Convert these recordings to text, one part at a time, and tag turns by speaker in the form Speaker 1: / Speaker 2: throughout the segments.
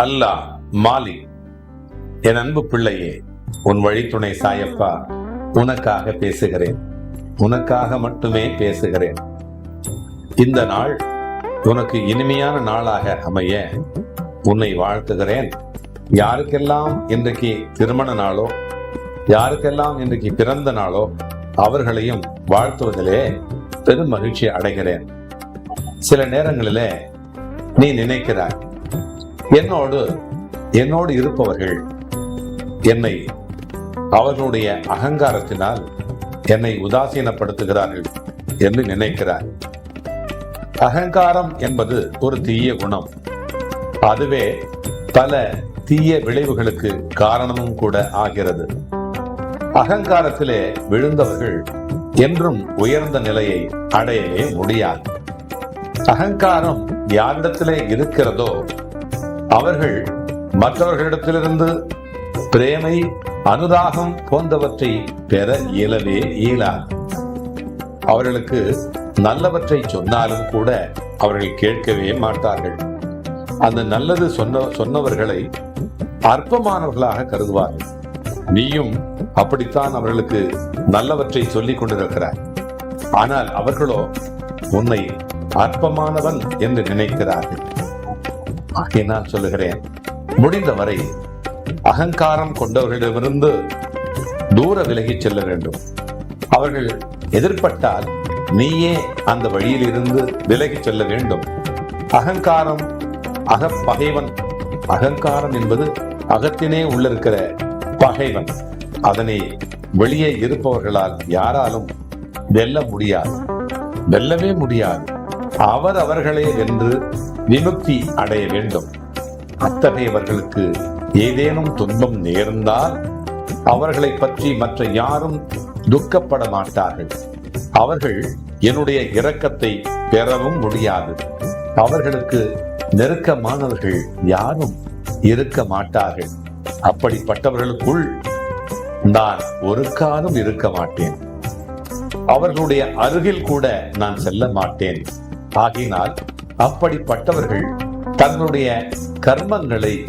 Speaker 1: அல்லாஹ் மாலி என் அன்பு பிள்ளையே உன் வழித்துணை சாயப்பா உனக்காக பேசுகிறேன். உனக்காக மட்டுமே பேசுகிறேன். இந்த நாள் உனக்கு இனிமையான நாளாக அமைய உன்னை வாழ்த்துகிறேன். யாருக்கெல்லாம் இன்றைக்கு திருமண நாளோ யாருக்கெல்லாம் இன்றைக்கு பிறந்த நாளோ அவர்களையும் வாழ்த்துவதிலே பெரும் மகிழ்ச்சி அடைகிறேன். சில நேரங்களிலே நீ நினைக்கிறாய் என்னோடு என்னோடு இருப்பவர்கள் என்னை அவர்களுடைய அகங்காரத்தினால் என்னை உதாசீனப்படுத்துகிறார்கள் என்று நினைக்கிறார். அகங்காரம் என்பது ஒரு தீய குணம். அதுவே பல தீய விளைவுகளுக்கு காரணமும் கூட ஆகிறது. அகங்காரத்திலே விழுந்தவர்கள் என்றும் உயர்ந்த நிலையை அடையவே முடியாது. அகங்காரம் யாரிடத்திலே இருக்கிறதோ அவர்கள் மற்றவர்களிடத்திலிருந்து பிரேமை அனுராகம் போன்றவற்றை பெற இயலவே இயலாது. அவர்களுக்கு நல்லவற்றை சொன்னாலும் கூட அவர்கள் கேட்கவே மாட்டார்கள். அந்த நல்லது சொன்ன சொன்னவர்களை அற்பமானவர்களாக கருதுவார்கள். நீயும் அப்படித்தான் அவர்களுக்கு நல்லவற்றை சொல்லிக் கொண்டிருக்கிறாய். ஆனால் அவர்களோ உன்னை அற்பமானவன் என்று நினைக்கிறார்கள். என்று நான் சொல்லுகிறேன். முடிந்தவரை அகங்காரம் கொண்டவர்களிடமிருந்து தூர விலகிச் செல்ல வேண்டும். அவர்கள் எதிர்பட்டால் நீயே அந்த வழியில் இருந்து விலகிச் செல்ல வேண்டும். அகங்காரம் அகப்பகைவன் அகங்காரம் என்பது அகத்தினே உள்ளிருக்கிற பகைவன். அதனை வெளியே இருப்பவர்களால் யாராலும் வெல்ல முடியாது. வெல்லவே முடியாது. அவர் அவர்களே வென்று விமுக்தி அடைய வேண்டும். அத்தகையவர்களுக்கு ஏதேனும் துன்பம் நேர்ந்தால் அவர்களை பற்றி மற்ற யாரும் துக்கப்பட மாட்டார்கள். அவர்கள் என்னுடைய இரக்கத்தை பெறவும் முடியாது. அவர்களுக்கு நெருக்கமானவர்கள் யாரும் இருக்க மாட்டார்கள். அப்படிப்பட்டவர்களுக்குள் நான் ஒரு காலம் இருக்க மாட்டேன். அவர்களுடைய அருகில் கூட நான் செல்ல மாட்டேன். ஆகினால் அப்படிப்பட்டவர்கள் தங்களுடைய கர்மங்களை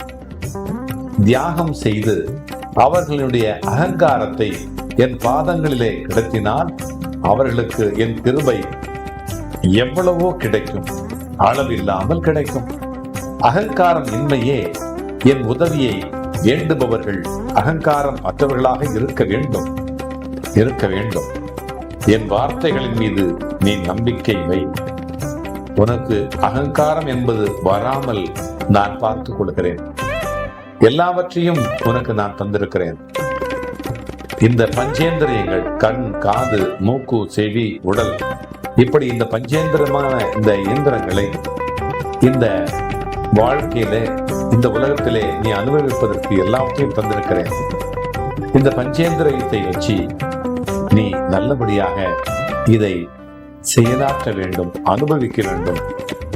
Speaker 1: தியாகம் செய்து அவர்களுடைய அகங்காரத்தை என் பாதங்களிலே கிடத்தினால் அவர்களுக்கு என் கிருபை எவ்வளவோ கிடைக்கும். அளவில்லாமல் கிடைக்கும். அகங்காரம் இன்மையே என் உதவியை வேண்டுபவர்கள் அகங்காரம் அற்றவர்களாக இருக்க வேண்டும். இருக்க வேண்டும். என் வார்த்தைகளின் மீது நீ நம்பிக்கை வை. உனக்கு அகங்காரம் என்பது வராமல் நான் பார்த்துக் கொள்கிறேன். எல்லாவற்றையும் உனக்கு நான் தந்திருக்கிறேன். இந்த பஞ்சேந்திரியங்கள் கண் காது மூக்கு செவி உடல் இப்படி இந்த பஞ்சேந்திரமான இந்த இயந்திரங்களை இந்த வாழ்க்கையில இந்த உலகத்திலே நீ அனுபவிப்பதற்கு எல்லாவற்றையும் தந்திருக்கிறேன். இந்த பஞ்சேந்திரத்தை வச்சு நீ நல்லபடியாக இதை செயலாற்ற வேண்டும் அனுபவிக்க வேண்டும்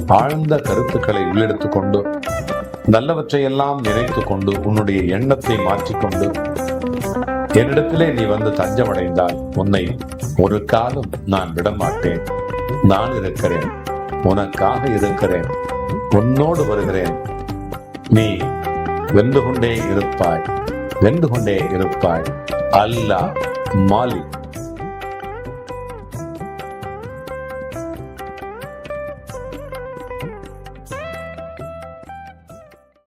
Speaker 1: ஆழ்ந்த கருத்துக்களை உள்ளெடுத்துக் கொண்டு நல்லவற்றையெல்லாம் நினைத்து கொண்டு உன்னுடைய எண்ணத்தை மாற்றிக்கொண்டு என்னிடத்திலே நீ வந்து தஞ்சமடைந்தால் உன்னை ஒரு காலம் நான் விடமாட்டேன். நான் இருக்கிறேன். உனக்காக இருக்கிறேன். உன்னோடு வருகிறேன். நீ வென்று கொண்டே இருப்பாய். வென்று கொண்டே இருப்பாய். அல்லா மாலிக்.